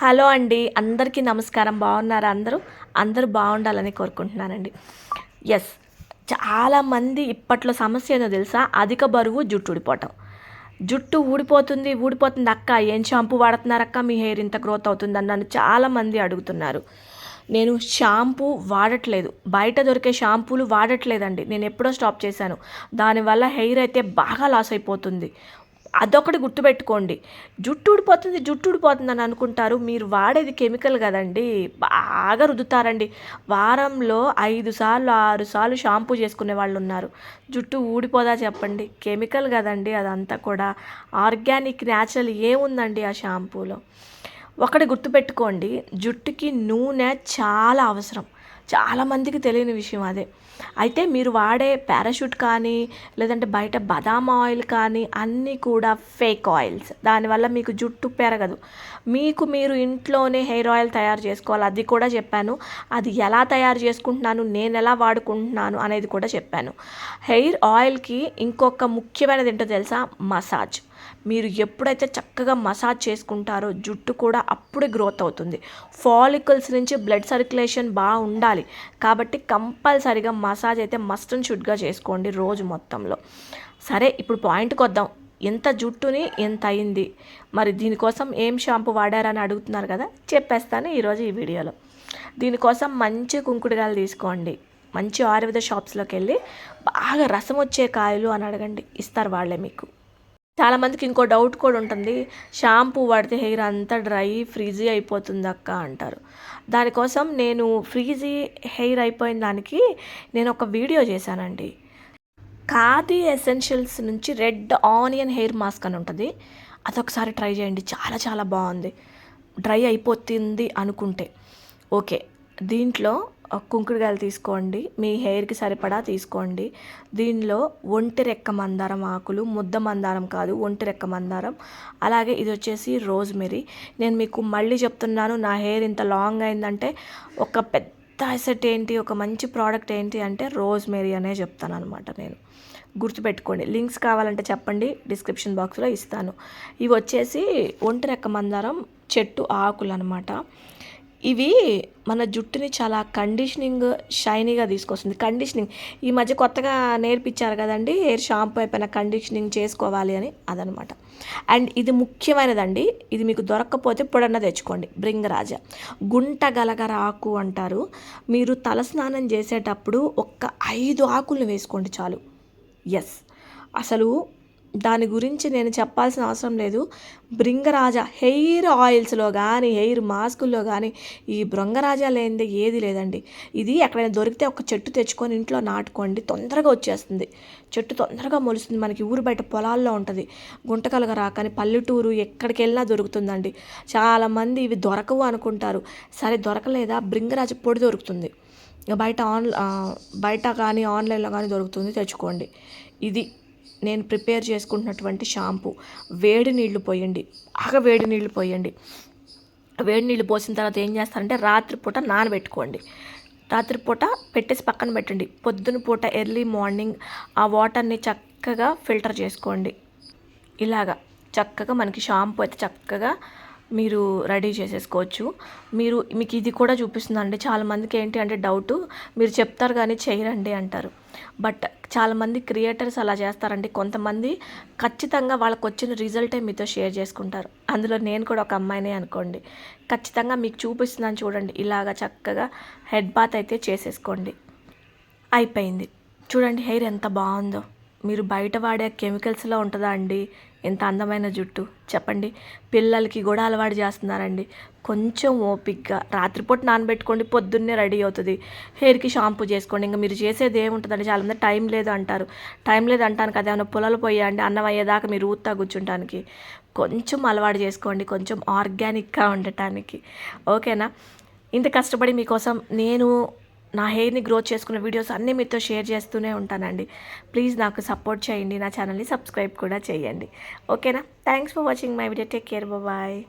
Hello అండి అందరికీ నమస్కారం. బాగున్నారా అందరూ? అందరూ బాగుండాలని కోరుకుంటున్నానండి. ఎస్ చాలామంది ఇప్పట్లో సమస్య ఏదో తెలుసా? అధిక బరువు జుట్టు ఊడిపోవటం. జుట్టు ఊడిపోతుంది ఊడిపోతుంది అక్క. ఏం షాంపూ వాడుతున్నారక్క మీ హెయిర్ ఇంత గ్రోత్ అవుతుందని నన్ను చాలామంది అడుగుతున్నారు. నేను షాంపూ వాడట్లేదు. బయట దొరికే షాంపూలు వాడట్లేదండి. నేను ఎప్పుడో స్టాప్ చేశాను. దానివల్ల హెయిర్ అయితే బాగా లాస్ అయిపోతుంది. అదొకటి గుర్తుపెట్టుకోండి. జుట్టు ఊడిపోతుంది జుట్టు ఊడిపోతుంది అని అనుకుంటారు. మీరు వాడేది కెమికల్ కదండి. బాగా రుద్దుతారండి. వారంలో ఐదు సార్లు ఆరు సార్లు షాంపూ చేసుకునే వాళ్ళు ఉన్నారు. జుట్టు ఊడిపోదా చెప్పండి. కెమికల్ కదండి అదంతా కూడా. ఆర్గానిక్ న్యాచురల్ ఏముందండి ఆ షాంపూలో? ఒకటి గుర్తుపెట్టుకోండి. జుట్టుకి నూనె చాలా అవసరం. చాలామందికి తెలియని విషయం అదే. అయితే మీరు వాడే పారాషూట్ కానీ లేదంటే బయట బదాం ఆయిల్ కానీ అన్నీ కూడా ఫేక్ ఆయిల్స్. దానివల్ల మీకు జుట్టు పెరగదు. మీకు మీరు ఇంట్లోనే హెయిర్ ఆయిల్ తయారు చేసుకోవాలి అది కూడా చెప్పాను. అది ఎలా తయారు చేసుకుంటున్నాను నేను ఎలా వాడుకుంటున్నాను అనేది కూడా చెప్పాను. హెయిర్ ఆయిల్కి ఇంకొక ముఖ్యమైనది ఏంటో తెలుసా? మసాజ్. మీరు ఎప్పుడైతే చక్కగా మసాజ్ చేసుకుంటారో జుట్టు కూడా అప్పుడే గ్రోత్ అవుతుంది. ఫాలికల్స్ నుంచి బ్లడ్ సర్క్యులేషన్ బాగా ఉండాలి. కాబట్టి కంపల్సరిగా మసాజ్ అయితే మస్ట్ అండ్ షుడ్గా చేసుకోండి రోజు మొత్తంలో. సరే ఇప్పుడు పాయింట్కి వద్దాం. ఎంత జుట్టుని ఎంత అయింది? మరి దీనికోసం ఏం షాంపూ వాడారని అడుగుతున్నారు కదా? చెప్పేస్తాను ఈరోజు ఈ వీడియోలో. దీనికోసం మంచి కుంకుడుగాయలు తీసుకోండి. మంచి ఆయుర్వేద షాప్స్లోకి వెళ్ళి బాగా రసం వచ్చే కాయలు అని అడగండి. ఇస్తారు వాళ్ళే మీకు. చాలామందికి ఇంకో డౌట్ కూడా ఉంటుంది. షాంపూ వాడితే హెయిర్ అంతా డ్రై ఫ్రీజీ అయిపోతుంది అక్క అంటారు. దానికోసం నేను ఫ్రీజీ హెయిర్ అయిపోయిన దానికి నేను ఒక వీడియో చేశానండి. ఖాదీ ఎసెన్షియల్స్ నుంచి రెడ్ ఆనియన్ హెయిర్ మాస్క్ అని ఉంటుంది. అదొకసారి ట్రై చేయండి. చాలా చాలా బాగుంది. డ్రై అయిపోతుంది అనుకుంటే. ఓకే. దీంట్లో కుంకుడుగాయలు తీసుకోండి మీ హెయిర్కి సరిపడా తీసుకోండి. దీనిలో ఒంటి రెక్క మందారం ఆకులు ముద్ద మందారం కాదు ఒంటి రెక్క మందారం. అలాగే ఇది వచ్చేసి రోజ్మెరీ. నేను మీకు మళ్ళీ చెప్తున్నాను నా హెయిర్ ఇంత లాంగ్ అయిందంటే ఒక పెద్ద అసెట్ ఏంటి ఒక మంచి ప్రోడక్ట్ ఏంటి అంటే రోజ్మెరీ అనే చెప్తాను అనమాట నేను. గుర్తుపెట్టుకోండి. లింక్స్ కావాలంటే చెప్పండి డిస్క్రిప్షన్ బాక్స్లో ఇస్తాను. ఇవి వచ్చేసి ఒంటి రెక్క మందారం చెట్టు ఆకులు అనమాట ఇవి మన జుట్టుని చాలా కండిషనింగ్ షైనీగా తీసుకొస్తుంది. కండిషనింగ్ ఈ మధ్య కొత్తగా నేర్పించారు కదండి హెయిర్ షాంపూ అయిపోయిన కండిషనింగ్ చేసుకోవాలి అని అదనమాట. అండ్ ఇది ముఖ్యమైనదండి ఇది మీకు దొరక్కపోతే పొడన్న తెచ్చుకోండి. బ్రింగరాజ గుంట గలగర ఆకు అంటారు. మీరు తలస్నానం చేసేటప్పుడు ఒక్క ఐదు ఆకులను వేసుకోండి చాలు. ఎస్ అసలు దాని గురించి నేను చెప్పాల్సిన అవసరం లేదు. భృంగరాజ హెయిర్ ఆయిల్స్లో కానీ హెయిర్ మాస్కుల్లో కానీ ఈ భృంగరాజా లేనిదే ఏది లేదండి. ఇది ఎక్కడైనా దొరికితే ఒక చెట్టు తెచ్చుకొని ఇంట్లో నాటుకోండి తొందరగా వచ్చేస్తుంది. చెట్టు తొందరగా మొలుస్తుంది. మనకి ఊరు బయట పొలాల్లో ఉంటుంది. గుంటకలుగా రాకని పల్లెటూరు ఎక్కడికి వెళ్ళినా దొరుకుతుందండి. చాలామంది ఇవి దొరకవు అనుకుంటారు. సరే దొరకలేదా? భృంగరాజ పొడి దొరుకుతుంది. బయట ఆన్ బయట కానీ ఆన్లైన్లో కానీ దొరుకుతుంది. తెచ్చుకోండి. ఇది నేను ప్రిపేర్ చేసుకుంటున్నటువంటి షాంపూ. వేడి నీళ్ళు పోయండి. బాగా వేడి నీళ్ళు పోయండి. వేడి నీళ్ళు పోసిన తర్వాత ఏం చేస్తారంటే రాత్రిపూట నానబెట్టుకోండి. రాత్రిపూట పెట్టేసి పక్కన పెట్టండి. పొద్దున పూట ఎర్లీ మార్నింగ్ ఆ వాటర్ని చక్కగా ఫిల్టర్ చేసుకోండి. ఇలాగా చక్కగా మనకి షాంపూ అయితే చక్కగా మీరు రెడీ చేసేసుకోవచ్చు. మీరు మీకు ఇది కూడా చూపిస్తుందండి. చాలామందికి ఏంటి అంటే డౌట్. మీరు చెప్తారు కానీ చేయరండి అంటారు. బట్ చాలామంది క్రియేటర్స్ అలా చేస్తారండి. కొంతమంది ఖచ్చితంగా వాళ్ళకు వచ్చిన రిజల్టే మీతో షేర్ చేసుకుంటారు. అందులో నేను కూడా ఒక అమ్మాయినే అనుకోండి. ఖచ్చితంగా మీకు చూపిస్తుందని చూడండి. ఇలాగ చక్కగా హెడ్ బాత్ అయితే చేసేసుకోండి. అయిపోయింది. చూడండి హెయిర్ ఎంత బాగుందో. మీరు బయట వాడే కెమికల్స్లో ఉంటుందా అండి? ఎంత అందమైన జుట్టు. చెప్పండి. పిల్లలకి కూడా అలవాటు చేస్తున్నారండి. కొంచెం ఓపిక్గా రాత్రిపూట నానబెట్టుకోండి పొద్దున్నే రెడీ అవుతుంది. హెయిర్కి షాంపూ చేసుకోండి. ఇంకా మీరు చేసేది ఏముంటుందండి? చాలామంది టైం లేదు అంటారు. టైం లేదు అంటాను కదా ఏమైనా పొలాలు పోయండి అన్నం అయ్యేదాకా మీరు ఊతా కూర్చుంటానికి. కొంచెం అలవాటు చేసుకోండి. కొంచెం ఆర్గానిక్గా ఉండటానికి. ఓకేనా? ఇంత కష్టపడి మీకోసం నేను నా హెయిర్ని గ్రోత్ చేసుకున్న వీడియోస్ అన్నీ మీతో షేర్ చేస్తూనే ఉంటానండి. ప్లీజ్ నాకు సపోర్ట్ చేయండి. నా ఛానల్ని సబ్స్క్రైబ్ కూడా చేయండి. ఓకేనా? Thanks for watching my video. Take care. Bye.